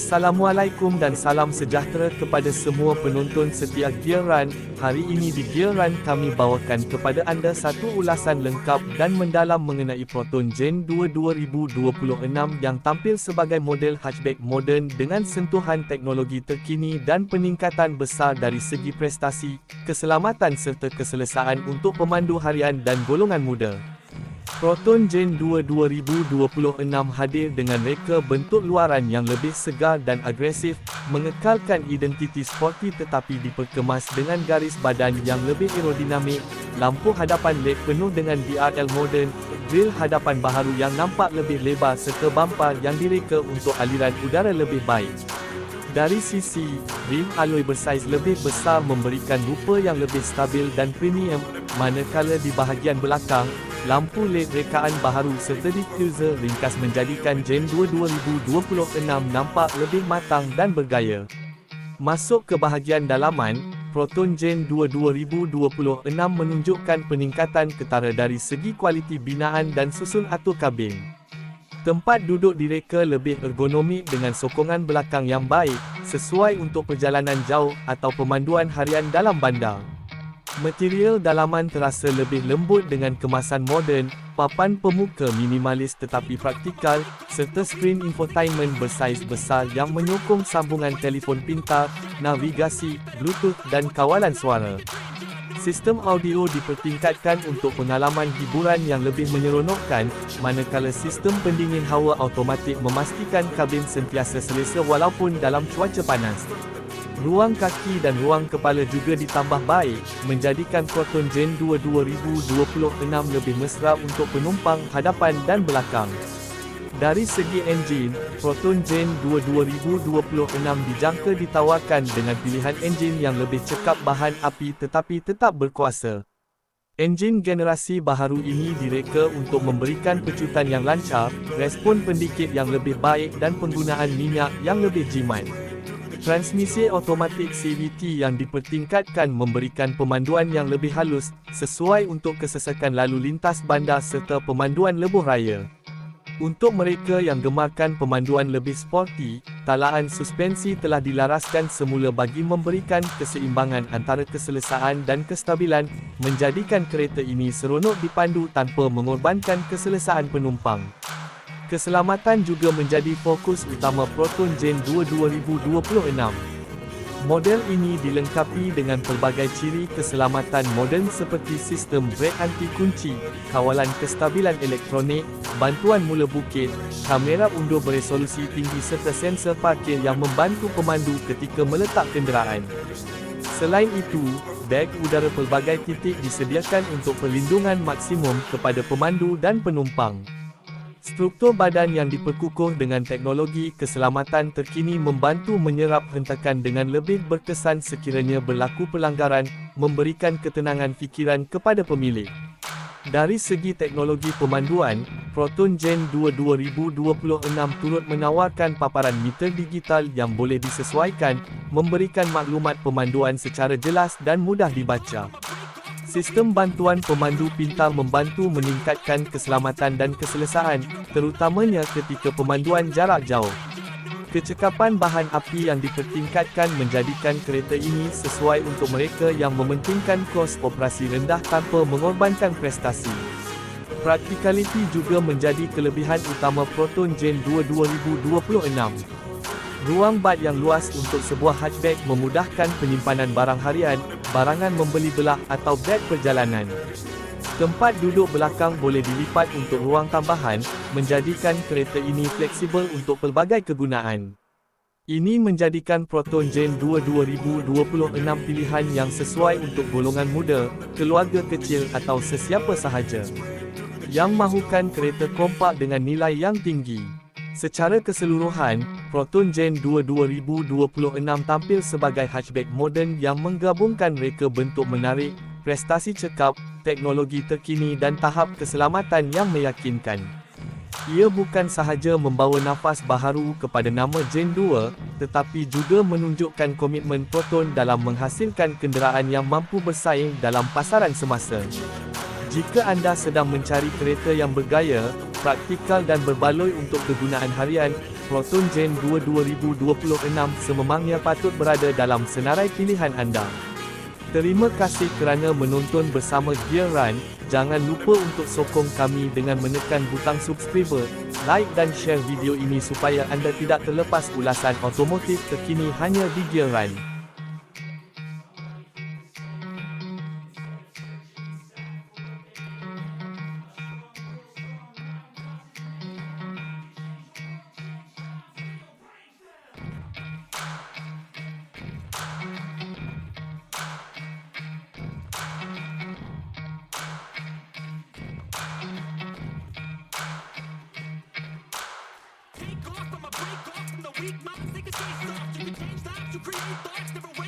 Assalamualaikum dan salam sejahtera kepada semua penonton setia Gear Run. Hari ini di Gear Run kami bawakan kepada anda satu ulasan lengkap dan mendalam mengenai Proton Gen 2 2026 yang tampil sebagai model hatchback moden dengan sentuhan teknologi terkini dan peningkatan besar dari segi prestasi, keselamatan serta keselesaan untuk pemandu harian dan golongan muda. Proton Gen 2 2026 hadir dengan reka bentuk luaran yang lebih segar dan agresif, mengekalkan identiti sporty tetapi diperkemas dengan garis badan yang lebih aerodinamik, lampu hadapan LED penuh dengan DRL moden, grill hadapan baharu yang nampak lebih lebar serta bumper yang direka untuk aliran udara lebih baik. Dari sisi, rim alloy bersaiz lebih besar memberikan rupa yang lebih stabil dan premium, manakala di bahagian belakang, lampu LED rekaan baharu serta diffuser ringkas menjadikan Gen 2 2026 nampak lebih matang dan bergaya. Masuk ke bahagian dalaman, Proton Gen 2 2026 menunjukkan peningkatan ketara dari segi kualiti binaan dan susun atur kabin. Tempat duduk direka lebih ergonomik dengan sokongan belakang yang baik, sesuai untuk perjalanan jauh atau pemanduan harian dalam bandar. Material dalaman terasa lebih lembut dengan kemasan moden, papan pemuka minimalis tetapi praktikal, serta skrin infotainment bersaiz besar yang menyokong sambungan telefon pintar, navigasi, bluetooth dan kawalan suara. Sistem audio dipertingkatkan untuk pengalaman hiburan yang lebih menyeronokkan, manakala sistem pendingin hawa automatik memastikan kabin sentiasa selesa walaupun dalam cuaca panas. Ruang kaki dan ruang kepala juga ditambah baik, menjadikan Proton Gen 2 2026 lebih mesra untuk penumpang hadapan dan belakang. Dari segi enjin, Proton Gen 2 2026 dijangka ditawarkan dengan pilihan enjin yang lebih cekap bahan api tetapi tetap berkuasa. Enjin generasi baharu ini direka untuk memberikan pecutan yang lancar, respon pendikit yang lebih baik dan penggunaan minyak yang lebih jimat. Transmisi automatik CVT yang dipertingkatkan memberikan pemanduan yang lebih halus, sesuai untuk kesesakan lalu lintas bandar serta pemanduan lebuh raya. Untuk mereka yang gemarkan pemanduan lebih sporty, talaan suspensi telah dilaraskan semula bagi memberikan keseimbangan antara keselesaan dan kestabilan, menjadikan kereta ini seronok dipandu tanpa mengorbankan keselesaan penumpang. Keselamatan juga menjadi fokus utama Proton Gen 2 2026. Model ini dilengkapi dengan pelbagai ciri keselamatan moden seperti sistem brek anti-kunci, kawalan kestabilan elektronik, bantuan mula bukit, kamera undur beresolusi tinggi serta sensor parkir yang membantu pemandu ketika meletak kenderaan. Selain itu, beg udara pelbagai titik disediakan untuk perlindungan maksimum kepada pemandu dan penumpang. Struktur badan yang diperkukuh dengan teknologi keselamatan terkini membantu menyerap hentakan dengan lebih berkesan sekiranya berlaku pelanggaran, memberikan ketenangan fikiran kepada pemilik. Dari segi teknologi pemanduan, Proton Gen 2 2026 turut menawarkan paparan meter digital yang boleh disesuaikan, memberikan maklumat pemanduan secara jelas dan mudah dibaca. Sistem bantuan pemandu pintar membantu meningkatkan keselamatan dan keselesaan, terutamanya ketika pemanduan jarak jauh. Kecekapan bahan api yang dipertingkatkan menjadikan kereta ini sesuai untuk mereka yang mementingkan kos operasi rendah tanpa mengorbankan prestasi. Praktikaliti juga menjadi kelebihan utama Proton Gen 2 2026. Ruang bad yang luas untuk sebuah hatchback memudahkan penyimpanan barang harian, barangan membeli belah atau beg perjalanan. Tempat duduk belakang boleh dilipat untuk ruang tambahan, menjadikan kereta ini fleksibel untuk pelbagai kegunaan. Ini menjadikan Proton Gen 2 2026 pilihan yang sesuai untuk golongan muda, keluarga kecil atau sesiapa sahaja. Yang mahukan kereta kompak dengan nilai yang tinggi. Secara keseluruhan, Proton Gen 2 2026 tampil sebagai hatchback moden yang menggabungkan reka bentuk menarik, prestasi cekap, teknologi terkini dan tahap keselamatan yang meyakinkan. Ia bukan sahaja membawa nafas baharu kepada nama Gen 2, tetapi juga menunjukkan komitmen Proton dalam menghasilkan kenderaan yang mampu bersaing dalam pasaran semasa. Jika anda sedang mencari kereta yang bergaya, praktikal dan berbaloi untuk kegunaan harian, Proton Gen 2 2026 sememangnya patut berada dalam senarai pilihan anda. Terima kasih kerana menonton bersama Gear Run. Jangan lupa untuk sokong kami dengan menekan butang subscriber, like dan share video ini supaya anda tidak terlepas ulasan otomotif terkini hanya di Gear Run. Create thoughts. Never